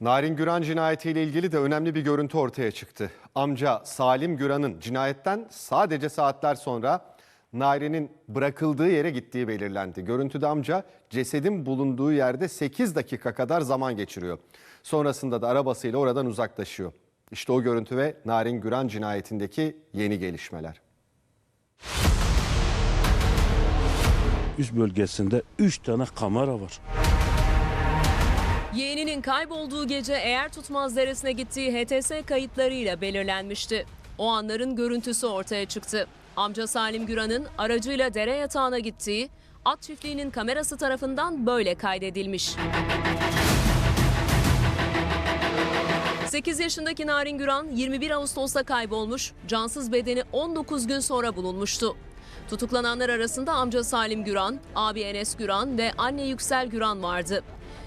Narin Güran cinayetiyle ilgili de önemli bir görüntü ortaya çıktı. Amca Salim Güran'ın cinayetten sadece saatler sonra Narin'in bırakıldığı yere gittiği belirlendi. Görüntüde amca cesedin bulunduğu yerde 8 dakika kadar zaman geçiriyor. Sonrasında da arabasıyla oradan uzaklaşıyor. İşte o görüntü ve Narin Güran cinayetindeki yeni gelişmeler. üst bölgesinde 3 tane kamera var. Yeğeninin kaybolduğu gece eğer tutmaz deresine gittiği HTS kayıtlarıyla belirlenmişti. O anların görüntüsü ortaya çıktı. Amca Salim Güran'ın aracıyla dere yatağına gittiği at çiftliğinin kamerası tarafından böyle kaydedilmiş. 8 yaşındaki Narin Güran 21 Ağustos'ta kaybolmuş, cansız bedeni 19 gün sonra bulunmuştu. Tutuklananlar arasında amca Salim Güran, abi Enes Güran ve anne Yüksel Güran vardı.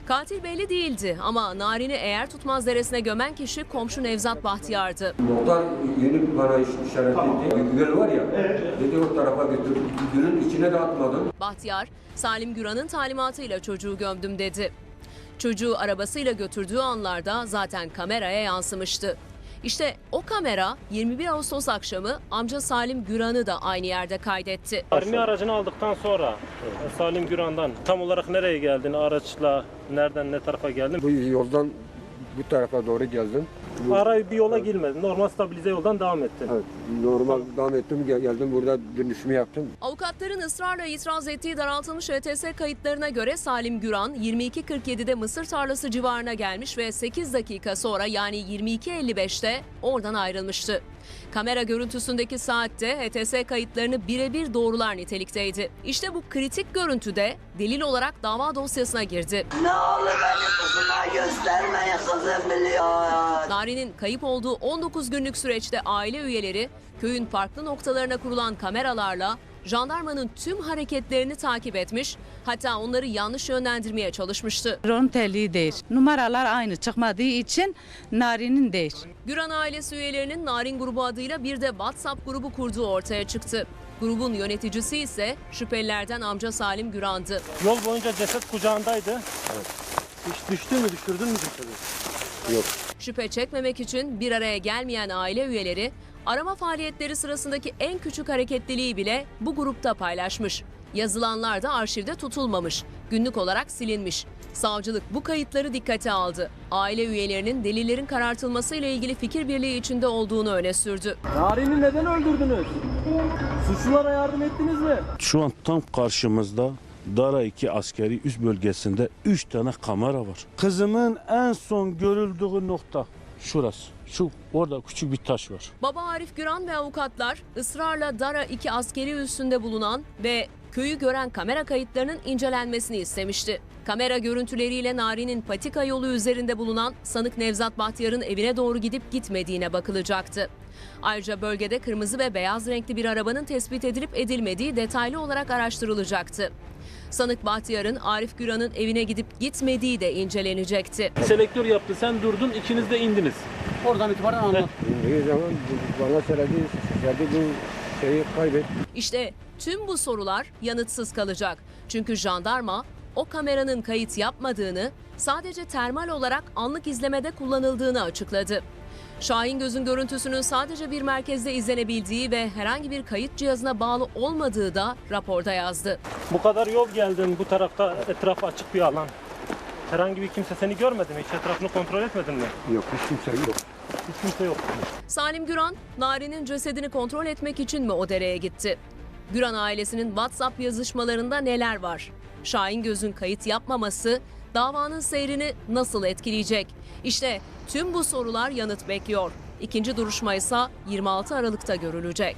Katil belli değildi ama Narin'i eğer tutmaz deresine gömen kişi komşu Nevzat Bahtiyar'dı. Muhtar yeni bana iş- işaretledi. Göl var ya. Dedi o tarafa götür. Gölün içine de atmadın. Bahtiyar, Salim Güran'ın talimatıyla çocuğu gömdüm dedi. Çocuğu arabasıyla götürdüğü anlarda zaten kameraya yansımıştı. İşte o kamera 21 Ağustos akşamı amca Salim Güran'ı da aynı yerde kaydetti. Army aracını aldıktan sonra Salim Güran'dan tam olarak nereye geldin, araçla nereden ne tarafa geldin? Bu yoldan bu tarafa doğru geldim. Arayı bir yola girmedin. Normal stabilize yoldan devam ettin. Evet, normal devam ettim. Gel- Geldim burada dönüşümü yaptım. Avukatların ısrarla itiraz ettiği daraltılmış ETS kayıtlarına göre Salim Güran 22.47'de Mısır tarlası civarına gelmiş ve 8 dakika sonra yani 22.55'te oradan ayrılmıştı. Kamera görüntüsündeki saatte HTS kayıtlarını birebir doğrular nitelikteydi. İşte bu kritik görüntüde delil olarak dava dosyasına girdi. Ne olur beni kızıma göstermeyin kızım biliyor. Nari'nin kayıp olduğu 19 günlük süreçte aile üyeleri köyün farklı noktalarına kurulan kameralarla jandarmanın tüm hareketlerini takip etmiş, hatta onları yanlış yönlendirmeye çalışmıştı. Ron telli değil. Numaralar aynı çıkmadığı için Nari'nin değil. Güran ailesi üyelerinin Narin grubu adıyla bir de WhatsApp grubu kurduğu ortaya çıktı. Grubun yöneticisi ise şüphelilerden amca Salim Güran'dı. Yol boyunca ceset kucağındaydı. Hiç düştü mü, düşürdün mü cesedi? Şüphe çekmemek için bir araya gelmeyen aile üyeleri arama faaliyetleri sırasındaki en küçük hareketliliği bile bu grupta paylaşmış. Yazılanlar da arşivde tutulmamış, günlük olarak silinmiş. Savcılık bu kayıtları dikkate aldı. Aile üyelerinin delillerin karartılması ile ilgili fikir birliği içinde olduğunu öne sürdü. Narin'i neden öldürdünüz? Suçlulara yardım ettiniz mi? Şu an tam karşımızda Dara 2 askeri üst bölgesinde 3 tane kamera var. Kızımın en son görüldüğü nokta şurası. Şu orada küçük bir taş var. Baba Arif Güran ve avukatlar ısrarla Dara 2 askeri üssünde bulunan ve köyü gören kamera kayıtlarının incelenmesini istemişti. Kamera görüntüleriyle Nari'nin patika yolu üzerinde bulunan sanık Nevzat Bahtiyar'ın evine doğru gidip gitmediğine bakılacaktı. Ayrıca bölgede kırmızı ve beyaz renkli bir arabanın tespit edilip edilmediği detaylı olarak araştırılacaktı. Sanık Bahtiyar'ın Arif Güran'ın evine gidip gitmediği de incelenecekti. Selektör yaptı, sen durdun, ikiniz de indiniz. Oradan itibaren anlat. Bir zaman bana söyledi, söyledi bu şeyi kaybet. İşte tüm bu sorular yanıtsız kalacak. Çünkü jandarma o kameranın kayıt yapmadığını, sadece termal olarak anlık izlemede kullanıldığını açıkladı. Şahin Göz'ün görüntüsünün sadece bir merkezde izlenebildiği ve herhangi bir kayıt cihazına bağlı olmadığı da raporda yazdı. Bu kadar yol geldin, bu tarafta etraf açık bir alan. Herhangi bir kimse seni görmedi mi? Hiç etrafını kontrol etmedin mi? Yok hiç kimse yok. Hiç kimse yok. Salim Güran, Nari'nin cesedini kontrol etmek için mi o dereye gitti? Güran ailesinin WhatsApp yazışmalarında neler var? Şahin Göz'ün kayıt yapmaması davanın seyrini nasıl etkileyecek? İşte tüm bu sorular yanıt bekliyor. İkinci duruşma ise 26 Aralık'ta görülecek.